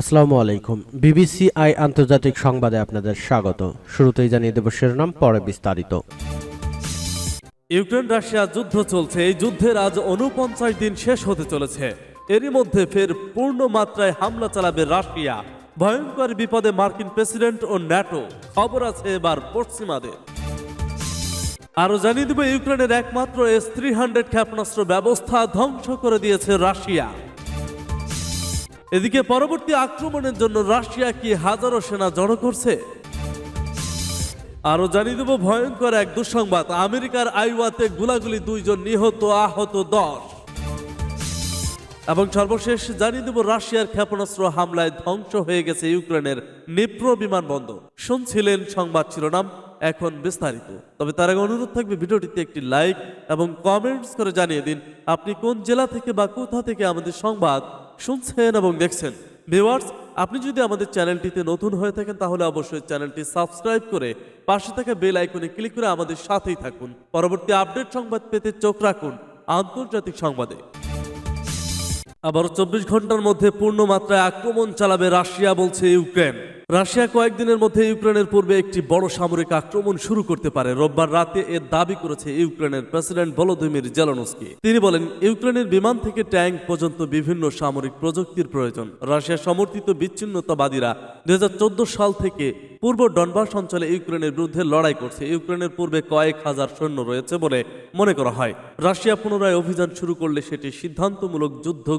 আসসালামু আলাইকুম। BBC I আন্তর্জাতিক সংবাদে আপনাদের স্বাগত। শুরুতেই জানিয়ে দেব শিরোনাম, পরে বিস্তারিত। ইউক্রেন রাশিয়া যুদ্ধ চলছে, এই যুদ্ধের আজ উনপঞ্চাশ দিন শেষ হতে চলেছে। এরই মধ্যে ফের পূর্ণ মাত্রায় হামলা চালাবে রাশিয়া। ভয়ঙ্কর বিপদে মার্কিন প্রেসিডেন্ট ও ন্যাটো। খবর আছে এবার পশ্চিমাদের। আরও জানিয়ে দেব, ইউক্রেনের একমাত্র এস থ্রি হান্ড্রেড ক্ষেপণাস্ত্র ব্যবস্থা ধ্বংস করে দিয়েছে রাশিয়া। এদিকে পরবর্তী আক্রমণের জন্য রাশিয়া কি হাজারো সেনা জড়ো করছে? আরও জানিয়ে দেব, ভয়ঙ্কর এক দুঃসংবাদ। আমেরিকার আইওয়াতে গুলাগুলি দুইজন নিহত, আহত দশ। এবং সর্বশেষ জানিয়ে দেব, রাশিয়ার ক্ষেপণাস্ত্র হামলায় ধ্বংস হয়ে গেছে ইউক্রেনের নিপ্র বিমানবন্দর। শুনছিলেন সংবাদ শিরোনাম, এখন বিস্তারিত। তবে তার আগে অনুরোধ থাকবে, ভিডিওটিতে একটি লাইক এবং কমেন্টস করে জানিয়ে দিন, আপনি কোন জেলা থেকে বা কোথা থেকে আমাদের সংবাদ শুনছেন এবং দেখছেন। ভিওয়ার্স আপনি যদি আমাদের চ্যানেলটিতে নতুন হয়ে থাকেন, তাহলে অবশ্যই চ্যানেলটি সাবস্ক্রাইব করে পাশে থাকা বেল আইকনে ক্লিক করে আমাদের সাথেই থাকুন। পরবর্তী আপডেট সংবাদ পেতে চোখ রাখুন। আন্তর্জাতিক সংবাদে। আবারও চব্বিশ ঘণ্টার মধ্যে পূর্ণ মাত্রায় আক্রমণ চালাবে রাশিয়া বলছে ইউক্রেন। রাশিয়া কয়েকদিনের মধ্যে ইউক্রেনের পূর্বে একটি বড় সামরিক আক্রমণ শুরু করতে পারে। রোববার রাতে এর দাবি করেছে ইউক্রেনের প্রেসিডেন্ট ভলোদিমির জেলনস্কি। তিনি বলেন, ইউক্রেনের বিমান থেকে ট্যাঙ্ক পর্যন্ত বিভিন্ন সামরিক প্রযুক্তির প্রয়োজন। রাশিয়া সমর্থিত বিচ্ছিন্নতাবাদীরা দুই হাজার চোদ্দ সাল থেকে পূর্ব ডনবাস অঞ্চলে ইউক্রেনের বিরুদ্ধে লড়াই করছে। ইউক্রেনের পূর্বে কয়েক হাজার সৈন্য রয়েছে বলে মনে করা হয়। রাশিয়া পুনরায় অভিযান শুরু করলে সেটি সিদ্ধান্তমূলক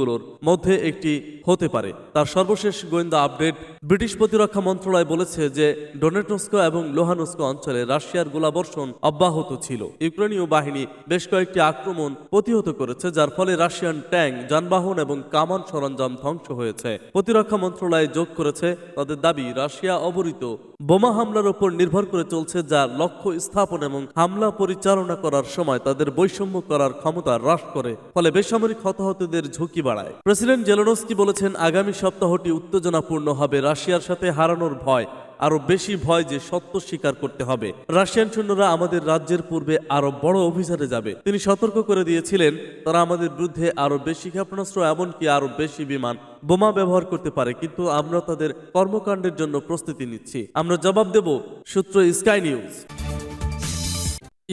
যুদ্ধগুলোর মধ্যে একটি হতে পারে। তার সর্বশেষ গোয়েন্দা আপডেট, ব্রিটিশ প্রতিরক্ষা মন্ত্রণালয় বলেছে যে ডোনেটস্কো এবং লোহানস্কো অঞ্চলে রাশিয়ার গোলাবর্ষণ অব্যাহত ছিল। ইউক্রেনীয় বাহিনী বেশ কয়েকটি আক্রমণ প্রতিহত করেছে, যার ফলে রাশিয়ান ট্যাঙ্ক, যানবাহন এবং কামান সরঞ্জাম ধ্বংস হয়েছে। প্রতিরক্ষা মন্ত্রণালয় যোগ করেছে, তাদের দাবি রাশিয়া অবরিত বোমা হামলার উপর নির্ভর করে চলছে, যা লক্ষ্য স্থাপন এবং হামলা পরিচালনা করার সময় তাদের বৈষম্য করার ক্ষমতা হ্রাস করে। ফলে বেসামরিক হতাহতদের ঝুঁকি বাড়ায়। প্রেসিডেন্ট জেলনস্কি বলেছেন, আগামী সপ্তাহটি উত্তেজনাপূর্ণ হবে। রাশিয়ার সাথে হারানোর ভয় আরও বেশি ভয় যে সত্য স্বীকার করতে হবে। রাশিয়ান সৈন্যরা আমাদের রাজ্যের পূর্বে আরও বড় অভিযানে যাবে। তিনি সতর্ক করে দিয়েছিলেন, তারা আমাদের বিরুদ্ধে আরও বেশি ক্ষেপণাস্ত্র, এমনকি আরও বেশি বিমান, বোমা ব্যবহার করতে পারে। কিন্তু আমরা তাদের কর্মকাণ্ডের জন্য প্রস্তুতি নিচ্ছি। আমরা জবাব দেব সূত্র স্কাই নিউজ।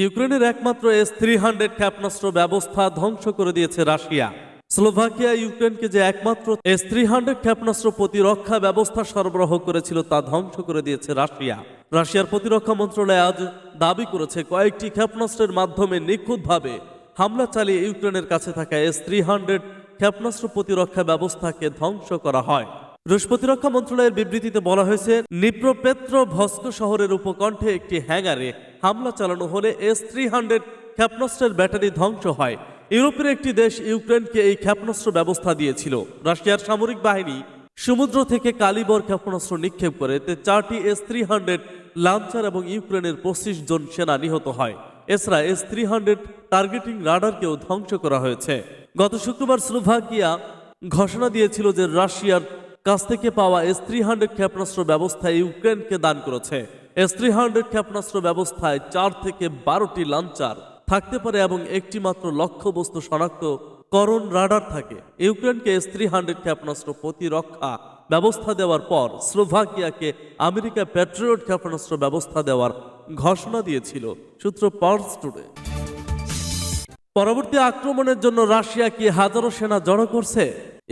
ইউক্রেনের একমাত্র এস থ্রি হান্ড্রেড ক্ষেপণাস্ত্র ব্যবস্থা ধ্বংস করে দিয়েছে রাশিয়া। স্লোভাকিয়া, ইউক্রেনকে যে একমাত্র এস থ্রি হান্ড্রেড ক্ষেপণাস্ত্র প্রতিরক্ষা ব্যবস্থা সরবরাহ করেছিল তা ধ্বংস করে দিয়েছে রাশিয়া। রাশিয়ার প্রতিরক্ষা মন্ত্রণালয় আজ দাবি করেছে, কয়েকটি ক্ষেপণাস্ত্রের মাধ্যমে নিখুঁতভাবে হামলা চালিয়ে ইউক্রেনের কাছে থাকা এস থ্রি হান্ড্রেড ক্ষেপণাস্ত্র প্রতিরক্ষা ব্যবস্থাকে ধ্বংস করা হয়। রুশ প্রতিরক্ষা মন্ত্রণালয়ের বিবৃতিতে বলা হয়েছে নিপ্রপেত্র ভস্ক শহরের উপকণ্ঠে একটি হ্যাঙ্গারে হামলা চালানো হলে এস থ্রি হান্ড্রেড ক্ষেপণাস্ত্রের ব্যাটারি ধ্বংস হয়। ইউরোপের একটি দেশ ইউক্রেনকে এই ক্ষেপণাস্ত্র ব্যবস্থা দিয়েছিল। রাশিয়ার সামরিক বাহিনী সমুদ্র থেকে কালিবর ক্ষেপণাস্ত্র নিক্ষেপ করে এতে চারটি এস থ্রি হান্ড্রেড লাঞ্চার এবং ইউক্রেনের পঁচিশ জন সেনা নিহত হয়। এছাড়া এস থ্রি হান্ড্রেড টার্গেটিং রাডারকেও ধ্বংস করা হয়েছে। গত শুক্রবার স্লোভাকিয়া ঘোষণা দিয়েছিল যে রাশিয়ার কাছ থেকে পাওয়া এস থ্রি হান্ড্রেড ক্ষেপণাস্ত্র ব্যবস্থা ইউক্রেনকে দান করেছে। এস থ্রি হান্ড্রেড ক্ষেপণাস্ত্র ব্যবস্থায় চার থেকে বারোটি লাঞ্চার থাকতে পারে এবং একটি মাত্র লক্ষ্যবস্তু শনাক্ত করণ রাডার থাকে। ইউক্রেনকে এস থ্রি হান্ড্রেড ক্ষেপণাস্ত্র প্রতিরক্ষা ব্যবস্থা দেওয়ার পর স্লোভাকিয়াকে আমেরিকা প্যাট্রিয়ট ক্ষেপণাস্ত্র ব্যবস্থা দেওয়ার ঘোষণা দিয়েছিল, সূত্র পার্স টুডে পরবর্তী আক্রমণের জন্য রাশিয়া কি হাজারো সেনা জড়ো করছে?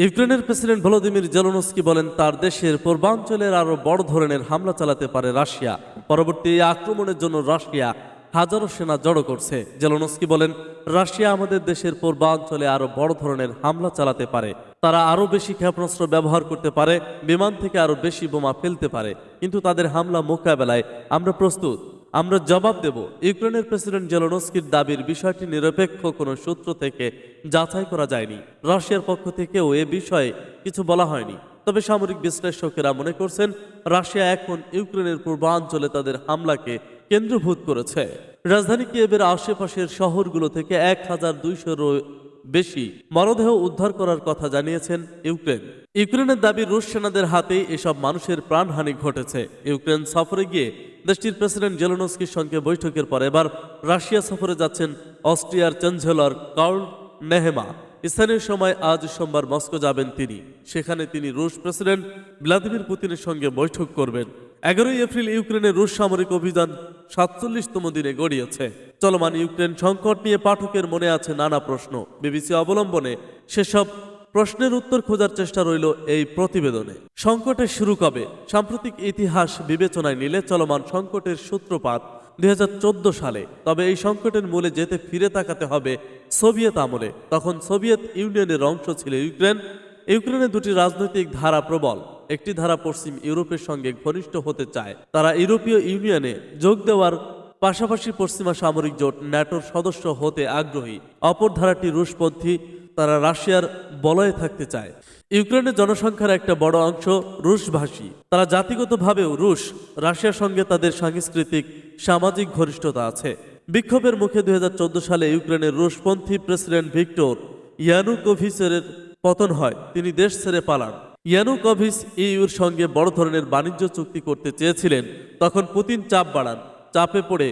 ইউক্রেনের প্রেসিডেন্ট ভলোদিমির জেলনস্কি বলেন, তার দেশের পূর্বাঞ্চলের আরও বড় ধরনের হামলা চালাতে পারে রাশিয়া। পরবর্তী এই আক্রমণের জন্য রাশিয়া হাজারো সেনা জড়ো করছে। জেলনস্কি বলেন, রাশিয়া আমাদের দেশের পূর্বাঞ্চলে আরও বড় ধরনের হামলা চালাতে পারে। তারা আরও বেশি ক্ষেপণাস্ত্র ব্যবহার করতে পারে, বিমান থেকে আরও বেশি বোমা ফেলতে পারে। কিন্তু তাদের হামলা মোকাবেলায় আমরা প্রস্তুত। আমরা জবাব দেব, ইউক্রেনের প্রেসিডেন্ট জেলনস্কির দাবির বিষয়টি নিরপেক্ষ কোনো সূত্র থেকে যাচাই করা যায়নি। রাশিয়ার পক্ষ থেকেও এ বিষয়ে কিছু বলা হয়নি। তবে সামরিক বিশ্লেষকেরা মনে করছেন, রাশিয়া এখন ইউক্রেনের পূর্বাঞ্চলে তাদের হামলাকে কেন্দ্রভূত করেছে। রাজধানী কিয়েভের আশেপাশের শহরগুলো থেকে এক হাজার দুইশোর বেশি মরদেহ উদ্ধার করার কথা জানিয়েছেন ইউক্রেন। ইউক্রেনের দাবি, রুশ সেনাদের হাতেই এসব মানুষের প্রাণহানি ঘটেছে। ইউক্রেন সফরে গিয়ে দেশটির প্রেসিডেন্ট জেলনস্কির সঙ্গে বৈঠকের পর এবার রাশিয়া সফরে যাচ্ছেন অস্ট্রিয়ার চ্যান্সেলর কার্ল নেহেমা। স্থানীয় সময় আজ সোমবার মস্কো যাবেন তিনি। সেখানে তিনি রুশ প্রেসিডেন্ট ভ্লাদিমির পুতিনের সঙ্গে বৈঠক করবেন। এগারোই এপ্রিল ইউক্রেনে রুশ সামরিক অভিযান সাতচল্লিশতম দিনে গড়িয়েছে। চলমান ইউক্রেন সংকট নিয়ে পাঠকের মনে আছে নানা প্রশ্ন। বিবিসি অবলম্বনে সেসব প্রশ্নের উত্তর খোঁজার চেষ্টা রইল এই প্রতিবেদনে। সংকটের শুরু কবে? সাম্প্রতিক ইতিহাস বিবেচনায় নিলে চলমান সংকটের সূত্রপাত দুই সালে। তবে এই সংকটের মূলে যেতে ফিরে তাকাতে হবে সোভিয়েত আমলে। তখন সোভিয়েত ইউনিয়নের অংশ ছিল ইউক্রেন। ইউক্রেনে দুটি রাজনৈতিক ধারা প্রবল। একটি ধারা পশ্চিম ইউরোপের সঙ্গে ঘনিষ্ঠ হতে চায়। তারা ইউরোপীয় ইউনিয়নে যোগ দেওয়ার পাশাপাশি পশ্চিমা সামরিক জোট ন্যাটোর সদস্য হতে আগ্রহী। অপর ধারাটি রুশপন্থী, তারা রাশিয়ার বলয়ে থাকতে চায়। ইউক্রেনের জনসংখ্যার একটা বড় অংশ রুশভাষী। তারা জাতিগতভাবেও রুশ, রাশিয়ার সঙ্গে তাদের সাংস্কৃতিক, সামাজিক ঘনিষ্ঠতা আছে। বিক্ষোভের মুখে দুই সালে ইউক্রেনের রুশপন্থী প্রেসিডেন্ট ভিক্টর ইয়ানুকোভিচের পতন হয়। তিনি দেশ ছেড়ে পালান। ইয়ানুকোভিচ ইউর সঙ্গে বড় ধরনের বাণিজ্য চুক্তি করতে চেয়েছিলেন। তখন পুতিন চাপ বাড়ান। চাপে পড়ে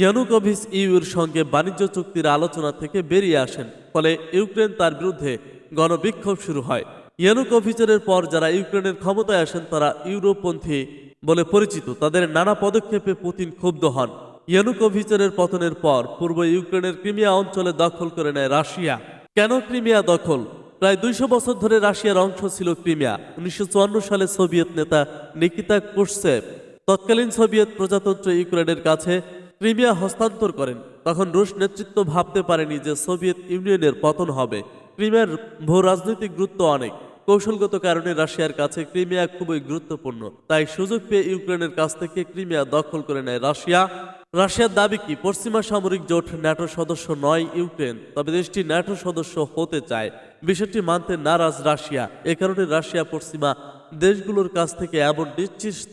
ইয়ানুকোভিচ ইউর সঙ্গে বাণিজ্য চুক্তির আলোচনা থেকে বেরিয়ে আসেন। ফলে ইউক্রেন তার বিরুদ্ধে গণবিক্ষোভ শুরু হয়। ইয়ানুকোভিচের পর যারা ইউক্রেনের ক্ষমতায় আসেন, তারা ইউরোপন্থী বলে পরিচিত। তাদের নানা পদক্ষেপে পুতিন ক্ষুব্ধ হন। ইয়ানুকোভিচের পতনের পর পূর্ব ইউক্রেনের ক্রিমিয়া অঞ্চলে দখল করে নেয় রাশিয়া। কেন ক্রিমিয়া দখল? প্রায় দুইশো বছর ধরে রাশিয়ার অংশ ছিল ক্রিমিয়া। উনিশশো চুয়ান্ন সালে সোভিয়েত নেতা নিকিতা কুশসেভ তৎকালীন সোভিয়েত প্রজাতন্ত্র ইউক্রেনের কাছে ক্রিমিয়া হস্তান্তর করেন। তখন রুশ নেতৃত্ব ভাবতে পারেনি যে সোভিয়েত ইউনিয়নের পতন হবে। ক্রিমিয়ার ভূ রাজনৈতিক গুরুত্ব অনেক। কৌশলগত কারণে রাশিয়ার কাছে ক্রিমিয়া খুবই গুরুত্বপূর্ণ। তাই সুযোগ পেয়ে ইউক্রেনের কাছ থেকে ক্রিমিয়া দখল করে নেয় রাশিয়া। রাশিয়ার দাবি কি? পশ্চিমা সামরিক জোট ন্যাটো সদস্য নয়, ইউক্রেন। তবে দেশটি ন্যাটো সদস্য হতে চায়। বিষয়টি মানতে নারাজ রাশিয়া। এ কারণে রাশিয়া পশ্চিমা দেশগুলোর কাছ থেকে এমন নিশ্চিত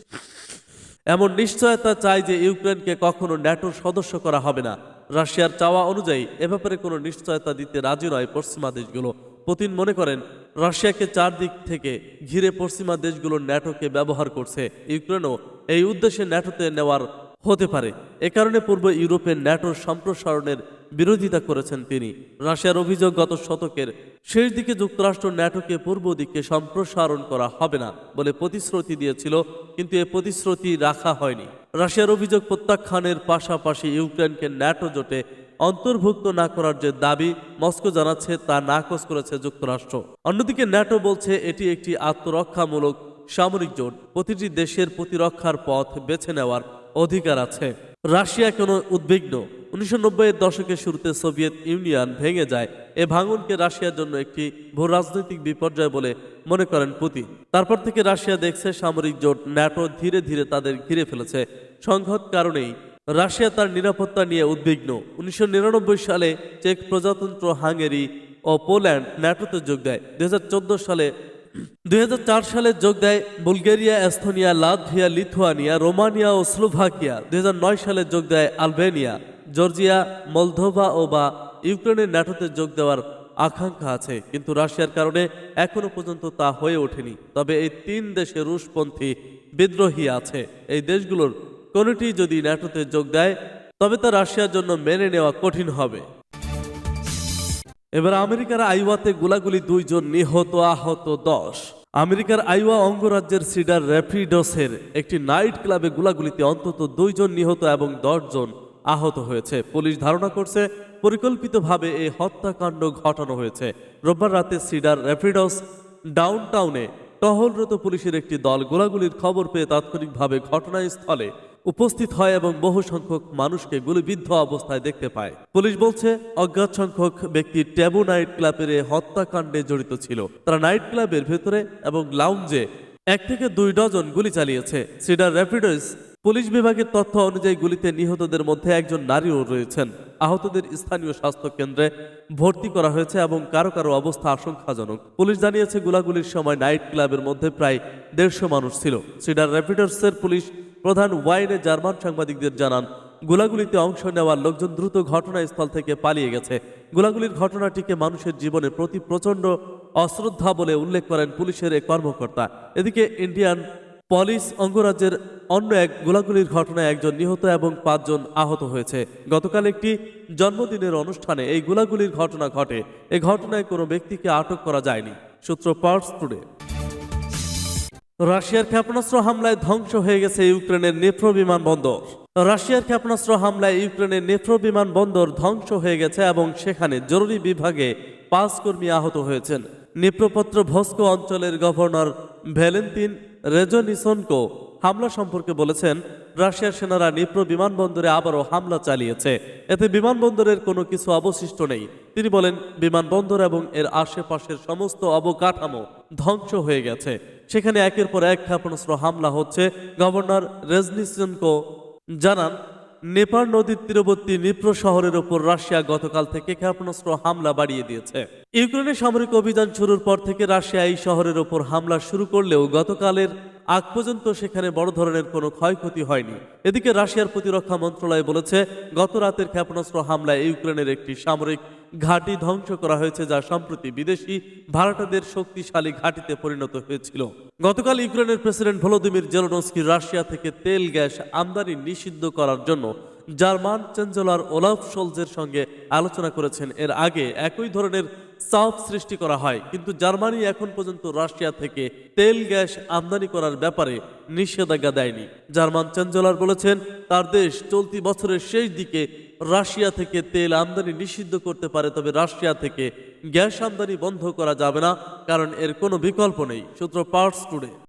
এমন নিশ্চয়তা চায় যে ইউক্রেনকে কখনো ন্যাটোর সদস্য করা হবে না। রাশিয়ার চাওয়া অনুযায়ী এ ব্যাপারে কোনো নিশ্চয়তা দিতে রাজি নয় পশ্চিমা দেশগুলো। পুতিন মনে করেন, রাশিয়াকে চারদিক থেকে ঘিরে পশ্চিমা দেশগুলো ন্যাটোকে ব্যবহার করছে। ইউক্রেনও এই উদ্দেশ্যে ন্যাটোতে নেওয়ার হতে পারে। এ কারণে পূর্ব ইউরোপের ন্যাটোর সম্প্রসারণের বিরোধিতা করেছেন তিনি। রাশিয়ার অভিযোগ গত শতকের শেষ দিকে যুক্তরাষ্ট্র ন্যাটোকে পূর্ব দিকে সম্প্রসারণ করা হবে না বলে প্রতিশ্রুতি দিয়েছিল, কিন্তু এ প্রতিশ্রুতি রাখা হয়নি। রাশিয়ার অভিযোগ প্রত্যাখ্যানের পাশাপাশি ইউক্রেনকে ন্যাটো জোটে অন্তর্ভুক্ত না করার যে দাবি, মস্কো জানাচ্ছে তা নাকচ করেছে যুক্তরাষ্ট্র। অন্যদিকে ন্যাটো বলছে এটি একটি আত্মরক্ষামূলক সামরিক জোট, প্রতিটি দেশের প্রতিরক্ষার পথ বেছে নেওয়ার অধিকার আছে। রাশিয়া কেন উদ্বিগ্ন? উনিশশো নব্বইয়ের দশকের শুরুতে সোভিয়েত ইউনিয়ন ভেঙে যায়। এ ভাঙনকে রাশিয়ার জন্য একটি ভূ রাজনৈতিক বিপর্যয় বলে মনে করেন পুতিন। তারপর থেকে রাশিয়া দেখছে সামরিক জোট ন্যাটো ধীরে ধীরে তাদের ঘিরে ফেলেছে। সংঘাত কারণেই রাশিয়া তার নিরাপত্তা নিয়ে উদ্বিগ্ন। উনিশশো নিরানব্বই সালে চেক প্রজাতন্ত্র হাঙ্গেরি ও পোল্যান্ড ন্যাটোতে যোগ দেয়। দু হাজার চোদ্দ সালে দুই হাজার চার সালে যোগ দেয় Bulgaria, Estonia, Latvia, Lithuania, Romania ও স্লোভাকিয়া। দুই হাজার নয় সালে যোগ দেয় আলবেনিয়া, জর্জিয়া, মলদোভা ও বা ইউক্রেনের ন্যাটোতে যোগ দেওয়ার আকাঙ্ক্ষা আছে। কিন্তু রাশিয়ার কারণে এখনও পর্যন্ত তা হয়ে ওঠেনি। তবে এই তিন দেশে রুশপন্থী বিদ্রোহী আছে। এই দেশগুলোর কোনোটি যদি ন্যাটোতে যোগ দেয়, তবে তা রাশিয়ার জন্য মেনে নেওয়া কঠিন হবে। এবার আমেরিকার আইওয়াতে গোলাগুলি দুইজন নিহত, আহত, দশ। আমেরিকার আইওয়া অঙ্গরাজ্যের সিডার র্যাপিডসের একটি নাইট ক্লাবে গোলাগুলিতে অন্তত দুইজন নিহত এবং জন আহত হয়েছে। পুলিশ ধারণা করছে, পরিকল্পিতভাবে এই হত্যাকাণ্ড ঘটানো হয়েছে। রোববার রাতে সিডার র্যাপিডস ডাউনটাউনে টহলরত পুলিশের একটি দল গোলাগুলির খবর পেয়ে তাৎক্ষণিকভাবে ঘটনাস্থলে উপস্থিত হয় এবং বহু সংখ্যক মানুষকে গুলিবিদ্ধ অবস্থায় দেখতে পায়। পুলিশ বলছে, অজ্ঞাত সংখ্যক ব্যক্তি ট্যাবু নাইট ক্লাবের হত্যাকাণ্ডে জড়িত ছিল। তারা নাইট ক্লাবের ভেতরে এবং লাউঞ্জে এক থেকে দুই ডজন গুলি চালিয়েছে। সিডার র্যাপিডস পুলিশ বিভাগের তথ্য অনুযায়ী গুলিতে নিহতদের মধ্যে একজন নারীও রয়েছেন। আহতদের স্থানীয় স্বাস্থ্য কেন্দ্রে ভর্তি করা হয়েছে এবং কারও কারও অবস্থা আশঙ্কাজনক। পুলিশ জানিয়েছে, গোলাগুলির সময় নাইট ক্লাবের মধ্যে প্রায় দেড়শো মানুষ ছিল। সিডার র্যাপিডসের পুলিশ প্রধান ওয়াইনে জার্মান সাংবাদিকদের জানান, গোলাগুলিতে অংশ নেওয়ার লোকজন দ্রুত ঘটনাস্থল থেকে পালিয়ে গেছে। গোলাগুলির ঘটনাটিকে মানুষের জীবনে প্রতি প্রচণ্ড অশ্রদ্ধা বলে উল্লেখ করেন পুলিশের এক কর্মকর্তা। এদিকে ইন্ডিয়ান পলিশ অঙ্গরাজ্যের অন্য এক গোলাগুলির ঘটনায় একজন নিহত এবং পাঁচজন আহত হয়েছে। গতকাল একটি জন্মদিনের অনুষ্ঠানে এই গোলাগুলির ঘটনা ঘটে। এই ঘটনায় কোনো ব্যক্তিকে আটক করা যায়নি। সূত্র পার্স টুডে। রাশিয়ার ক্ষেপণাস্ত্র হামলায় ধ্বংস হয়ে গেছে ইউক্রেনের নেফ্রো বিমানবন্দর রাশিয়ার ক্ষেপণাস্ত্র হামলায় ইউক্রেনের নেফ্রো বিমানবন্দর ধ্বংস হয়ে গেছে এবং সেখানে জরুরি বিভাগে পাঁচ কর্মী আহত হয়েছেন। নেপ্রপত্র ভস্কো অঞ্চলের গভর্নর ভ্যালেন্তিন রেজনিসনকো হামলা সম্পর্কে বলেছেন, রাশিয়ার সেনারা নিপ্র বিমানবন্দরে আবারও হামলা চালিয়েছে। এতে বিমানবন্দরের কোনো কিছু অবশিষ্ট নেই। তিনি বলেন বিমানবন্দর এবং এর আশেপাশের সমস্ত অবকাঠামো ধ্বংস হয়ে গেছে। সেখানে একের পর এক ক্ষেপণাস্ত্র হামলা হচ্ছে। গভর্নর রেজনিসনকো জানান, নেপাল নদীর তীরবর্তী নিপ্র শহরের ওপর রাশিয়া গতকাল থেকে ক্ষেপণাস্ত্র হামলা বাড়িয়ে দিয়েছে। ইউক্রেনের সামরিক অভিযান শুরুর পর থেকে রাশিয়া এই শহরের ওপর হামলা শুরু করলেও গতকালের আগ পর্যন্ত সেখানে বড় ধরনের কোনো ক্ষয়ক্ষতি হয়নি। এদিকে রাশিয়ার প্রতিরক্ষা মন্ত্রণালয় বলেছে, গত রাতের ক্ষেপণাস্ত্র হামলায় ইউক্রেনের একটি সামরিক ঘাঁটি ধ্বংস করা হয়েছে যা সম্প্রতি বিদেশি ভাড়াটাদের শক্তিশালী ঘাঁটিতে পরিণত হয়েছিল। গতকাল ইউক্রেনের প্রেসিডেন্ট ভলোদিমির জেলোনস্কি রাশিয়া থেকে তেল, গ্যাস আমদানি নিষিদ্ধ করার জন্য জার্মান চ্যান্সেলর ওলাফ শোলজের সঙ্গে আলোচনা করেছেন। এর আগে একই ধরনের চাপ সৃষ্টি করা হয়, কিন্তু জার্মানি এখন পর্যন্ত রাশিয়া থেকে তেল, গ্যাস আমদানি করার ব্যাপারে নিষেধাজ্ঞা দেয়নি। জার্মান চ্যান্সেলর বলেছেন, তার দেশ চলতি বছরের শেষ দিকে রাশিয়া থেকে তেল আমদানি নিষিদ্ধ করতে পারে, তবে রাশিয়া থেকে গ্যাস আমদানি বন্ধ করা যাবে না, কারণ এর কোনো বিকল্প নেই। সূত্র পার্টস টুডে